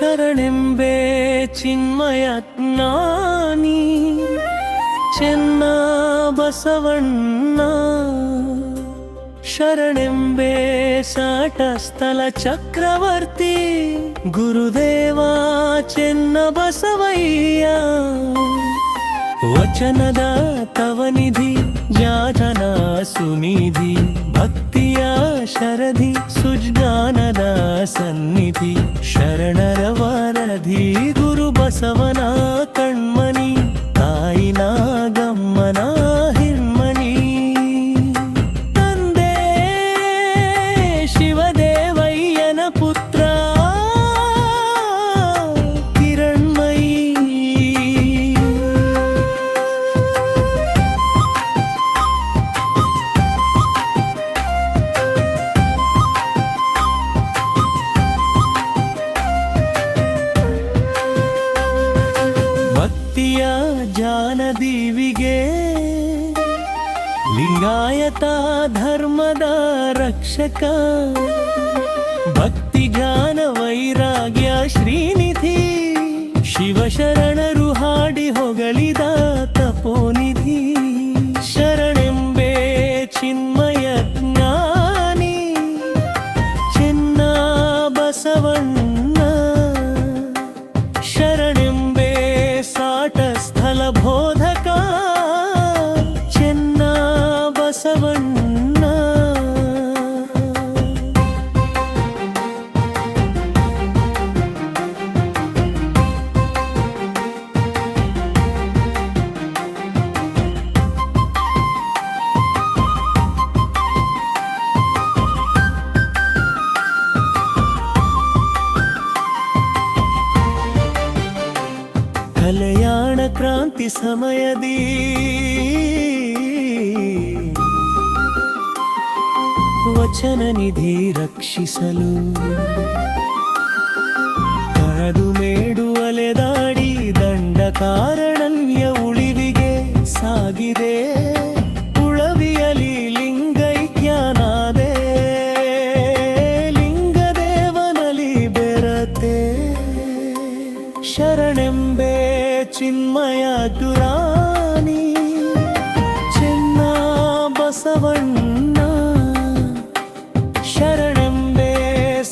ಶರಣೆಂಬೆ ಚಿನ್ಮಯ ಜ್ಞಾನಿ ಚೆನ್ನ ಬಸವಣ್ಣ ಶರಣೆಂಬೆ ಸಾಟಸ್ಥಲ ಚಕ್ರವರ್ತಿ ಗುರುದೇವ ಚೆನ್ನ ಬಸವಯ್ಯ ವಚನದ ತವನಿಧಿ ಜಾತನ ಸುನಿಧಿ ಭಕ್ತಿಯ ಶರಧಿ ಸುಜ್ಞಾನದ ಸನ್ನಿಧಿ ಶರಣರ ವರಧಿ బసవనా ಭಕ್ತಿಯ ಜಾನದೀವಿಗೆ ಲಿಂಗಾಯತ ಧರ್ಮದ ರಕ್ಷಕ. ಭಕ್ತಿ ಜ್ಞಾನ ವೈರಾಗ್ಯ ಶ್ರೀನಿಧಿ ಶಿವಶರಣರು ಕಲ್ಯಾಣ ಕ್ರಾಂತಿ ಸಮಯದಿ ವಚನ ನಿಧಿ ರಕ್ಷಿಸಲು ಕರದು ಚಿನ್ಮಯ ದುರಾನಿ ಚೆನ್ನ ಬಸವಣ್ಣ ಶರಣೆಂಬೆ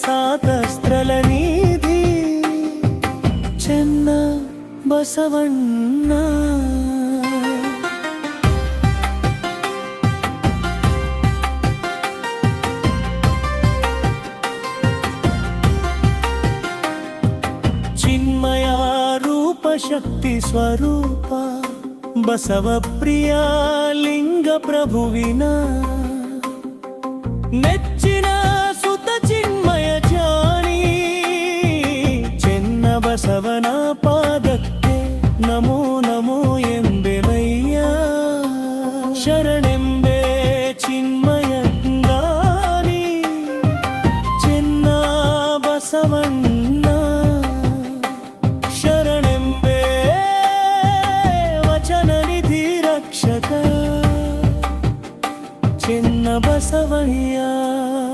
ಸಾತಸ್ತ್ರಲ ನಿಧಿ ಚೆನ್ನ ಬಸವಣ್ಣ శక్తి స్వరూప బసవ ప్రియా లింగ ప్రభువినా. నెచ్చిన సుత చిన్మయ జాని చిన్న బసవనా savaya